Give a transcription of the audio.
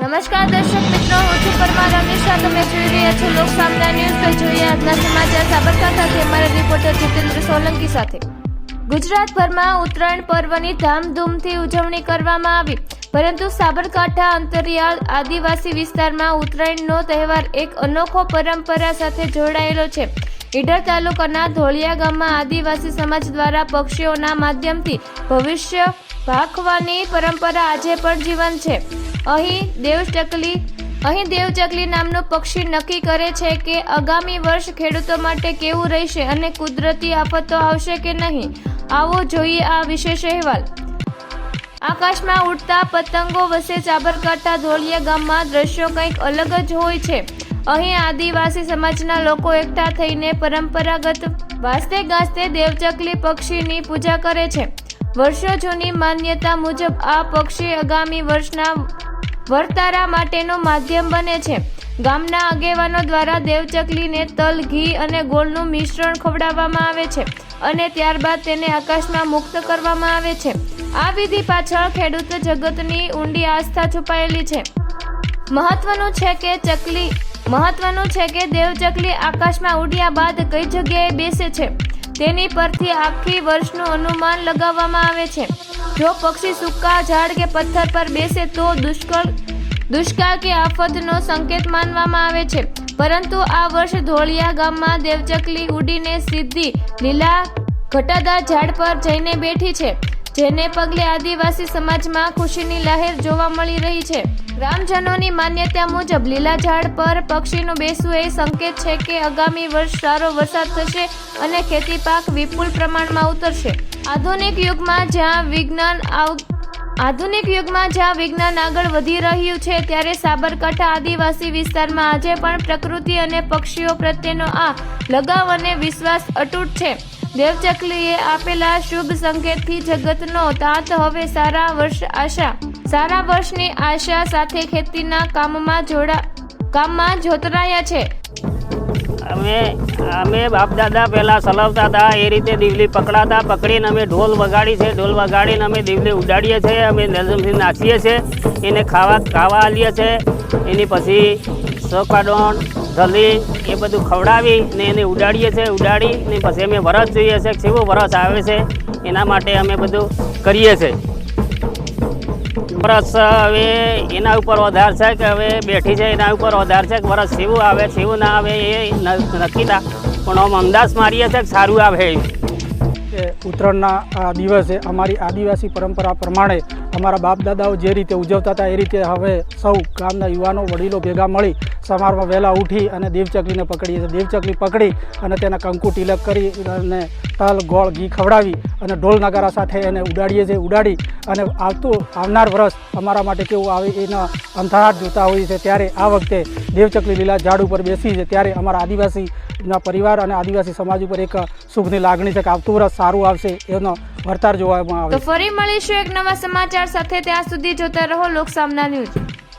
નમસ્કાર દર્શક મિત્રો, હું છું પરમાર રમેશા. તમે જોઈ રહ્યા છો લોક સામના ન્યૂઝ. પર જોઈએ આજના સમાચાર સાબરકાંઠાથી અમારા રિપોર્ટર જીતેન્દ્ર સોલંકી સાથે. ગુજરાતભરમાં ઉત્તરાયણ પર્વની ધામધૂમથી ઉજવણી કરવામાં આવી. પરંતુ સાબરકાંઠા અંતરિયાળ આદિવાસી વિસ્તારમાં ઉત્તરાયણનો તહેવાર એક અનોખો પરંપરા સાથે જોડાયેલો છે. ઈડર તાલુકાના ધોળિયા ગામમાં આદિવાસી સમાજ દ્વારા પક્ષીઓના માધ્યમથી ભવિષ્ય ભાખવાની પરંપરા આજે પણ જીવંત છે. અહીં દેવચકલી અહીં દેવચકલી નામનું પક્ષી નક્કી કરે છે કે આગામી વર્ષ ખેડૂતો માટે કેવું રહેશે અને કુદરતી આફતો આવશે કે નહીં? આવો જોઈએ આ વિશેષ અહેવાલ. આકાશમાં ઉડતા પતંગો વસે સાબરકાંઠા ધોળિયા ગામમાં દ્રશ્યો કંઈક અલગ જ હોય છે. અહીં આદિવાસી સમાજના લોકો એકઠા થઈને પરંપરાગત વાસ્તે ગાસ્તે દેવચકલી પક્ષીની પૂજા કરે છે. વર્ષો જૂની માન્યતા મુજબ આ પક્ષી આગામી વર્ષના વર્તારા માટેનું માધ્યમ બને છે. ગામના આગેવાનો દ્વારા દેવચકલીને તલ, ઘી અને ગોળનું મિશ્રણ ખવડાવવામાં આવે છે અને ત્યારબાદ તેને આકાશમાં મુક્ત કરવામાં આવે છે. આ વિધિ પાછળ ખેડૂત જગતની ઊંડી આસ્થા છુપાયેલી છે. મહત્વનું છે કે ચકલી, મહત્વનું છે કે દેવચકલી આકાશમાં ઉડ્યા બાદ કઈ જગ્યાએ બેસે છે. તેની પરથી આખી વર્ષનું અનુમાન લગાવવામાં આવે છે. જો પક્ષી સૂકા ઝાડ કે પથ્થર પર બેસે તો દુષ્કાળ દુષ્કાળ કે આફતનો સંકેત માનવામાં આવે છે. પરંતુ આ વર્ષ ધોળિયા ગામમાં દેવચકલી ઉડીને સીધી લીલા ઘટાદાર ઝાડ પર જઈને બેઠી છે, જેને પગલે આદિવાસી સમાજમાં ખુશીની લહેર જોવા મળી રહી છે. ગ્રામજનોની માન્યતા મુજબ લીલા ઝાડ પર પક્ષીનું બેસવું એ સંકેત છે કે આગામી વર્ષ સારો વરસાદ થશે અને ખેતી પાક વિપુલ પ્રમાણમાં ઉતરશે. આધુનિક યુગમાં જ્યાં વિજ્ઞાન આધુનિક યુગમાં જ્યાં વિજ્ઞાન આગળ વધી રહ્યું છે, ત્યારે સાબરકાંઠા આદિવાસી વિસ્તારમાં આજે પણ પ્રકૃતિ અને પક્ષીઓ પ્રત્યેનો આ લગાવ અને વિશ્વાસ અતૂટ છે. દેવચકલીએ આપેલા શુભ સંકેતથી જગતનો તાત હવે સારા વર્ષ આશા સારા વર્ષની આશા સાથે ખેતીના કામમાં જોડા કામમાં જોતરાયા છે. અમે અમે બાપ દાદા પહેલાં ચલાવતા હતા, એ રીતે દીવલી પકડાતા, પકડીને અમે ઢોલ વગાડી છે, ઢોલ વગાડીને અમે દીવલી ઉડાડીએ છીએ, અમે નરમથી નાચીએ છીએ, એને ખાવા ખાવા આલીએ છીએ, એની પછી સોકાડોણ ધલી એ બધું ખવડાવી ને એને ઉડાડીએ છીએ ઉડાડી ને પછી અમે વરસ જોઈએ છે કેવો વરસ આવે છે, એના માટે અમે બધું કરીએ છીએ. વરસ હવે એના ઉપર વધાર છે કે હવે બેઠી છે એના ઉપર વધાર છે કે વરસ સેવું આવે સેવું ના આવે એ નક્કી ના પણ આમ અંદાજ મારીએ છે કે સારું આવે. કે ઉત્તરાયણના આ દિવસે અમારી આદિવાસી પરંપરા પ્રમાણે અમારા બાપ દાદાઓ જે રીતે ઉજવતા હતા એ રીતે હવે સૌ ગામના યુવાનો, વડીલો ભેગા મળી સવારમાં વહેલા ઉઠી અને દેવચકલીને પકડીએ છીએ. દેવચકલી પકડી અને તેના કંકુ તિલક કરી અને તલ, ગોળ, ઘી ખવડાવી અને ઢોલ નગારા સાથે એને ઉડાડીએ છીએ, ઉડાડી અને આવતું આવનાર વર્ષ અમારા માટે કેવું આવે એના અંધારાટ જોતા હોઈએ છે ત્યારે આ વખતે દેવચકલી લીલા ઝાડ ઉપર બેસી છે. ત્યારે અમારા આદિવાસીના પરિવાર અને આદિવાસી સમાજ ઉપર એક સુખની લાગણી છે કે આવતું વર્ષ સારું આવશે એનો વર્તાર જોવામાં આવે તો ફરી મળીશું એક નવા સમાચાર સાથે. ત્યાં સુધી જોતા રહો લોકસામના ન્યૂઝ.